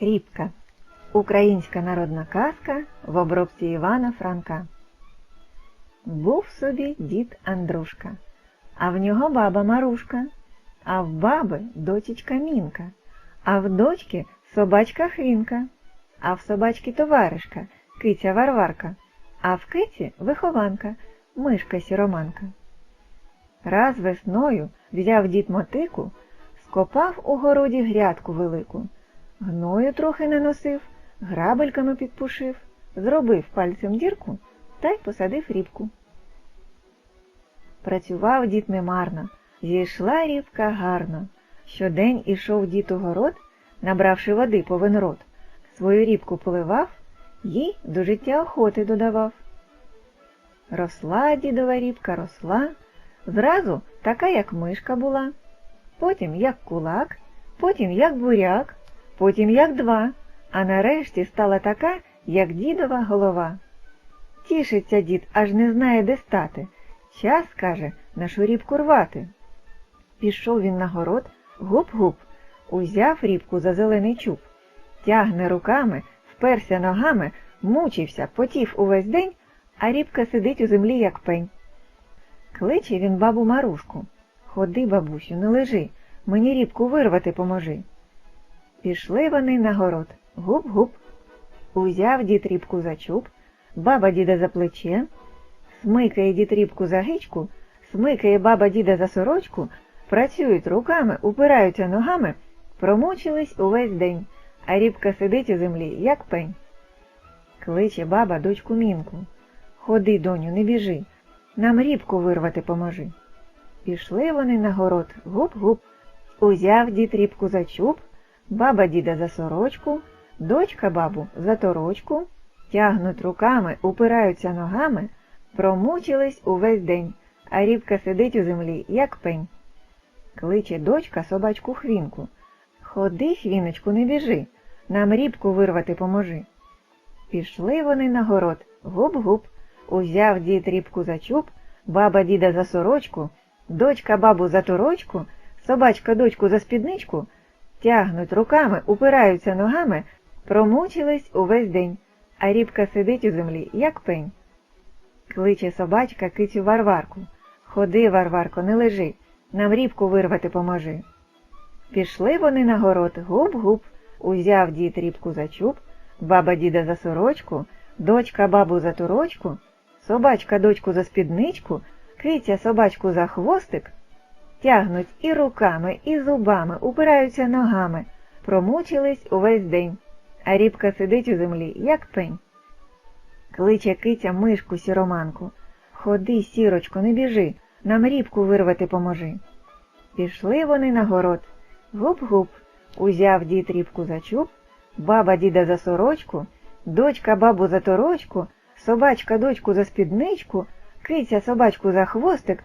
Рібка. Українська народна казка в обробці Івана Франка. Був собі дід Андрушка, а в нього баба Марушка, а в баби дочечка Мінка, а в дочки собачка Хвінка, а в собачки товаришка, киця Варварка, а в киці вихованка, мишка сіроманка. Раз весною взяв дід мотику, скопав у городі грядку велику, гною трохи наносив, грабельками підпушив, зробив пальцем дірку та й посадив рібку. Працював дід немарно, зійшла рібка гарно. Щодень ішов дід у город, набравши води повен рот, свою рібку поливав, їй до життя охоти додавав. Росла дідова рібка, росла, зразу така, як мишка була, потім як кулак, потім як буряк, потім як два, а нарешті стала така, як дідова голова. Тішиться дід, аж не знає, де стати. Час, каже, нашу рібку рвати. Пішов він на город, гуп-гуп, узяв рібку за зелений чуб, тягне руками, вперся ногами, мучився, потів увесь день, а рібка сидить у землі, як пень. Кличе він бабу Марушку. Ходи, бабусю, не лежи, мені рібку вирвати поможи. Пішли вони на город, гуп-гуп. Узяв дід за чуб, баба діда за плече, смикає дід за гичку, смикає баба діда за сорочку, працюють руками, упираються ногами, промучились увесь день, а рібка сидить у землі, як пень. Кличе баба дочку мінку. Ходи, доню, не біжи, нам рібку вирвати поможи. Пішли вони на город, гуп-гуп. Узяв дід рібку за чуб, баба діда за сорочку, дочка бабу за торочку, тягнуть руками, упираються ногами, промучились увесь день, а рібка сидить у землі, як пень. Кличе дочка собачку хвінку. Ходи, хвіночку, не біжи, нам рібку вирвати поможи. Пішли вони на город, гуп-гуп. Узяв дід рібку за чуб, баба діда за сорочку, дочка бабу за торочку, собачка дочку за спідничку, тягнуть руками, упираються ногами, промучились увесь день, а рібка сидить у землі, як пень. Кличе собачка кицю Варварку. Ходи, Варварко, не лежи, нам рібку вирвати поможи. Пішли вони на город, гуп-гуп, узяв дід рібку за чуб, баба діда за сорочку, дочка бабу за торочку, собачка дочку за спідничку, киця собачку за хвостик, тягнуть і руками, і зубами, упираються ногами, промучились увесь день, а рібка сидить у землі, як пень. Кличе киця мишку сіроманку. Ходи, сірочко, не біжи, нам рібку вирвати поможи. Пішли вони на город. Гуп-гуп, узяв дід рібку за чуб, баба діда за сорочку, дочка бабу за торочку, собачка дочку за спідничку, киця собачку за хвостик,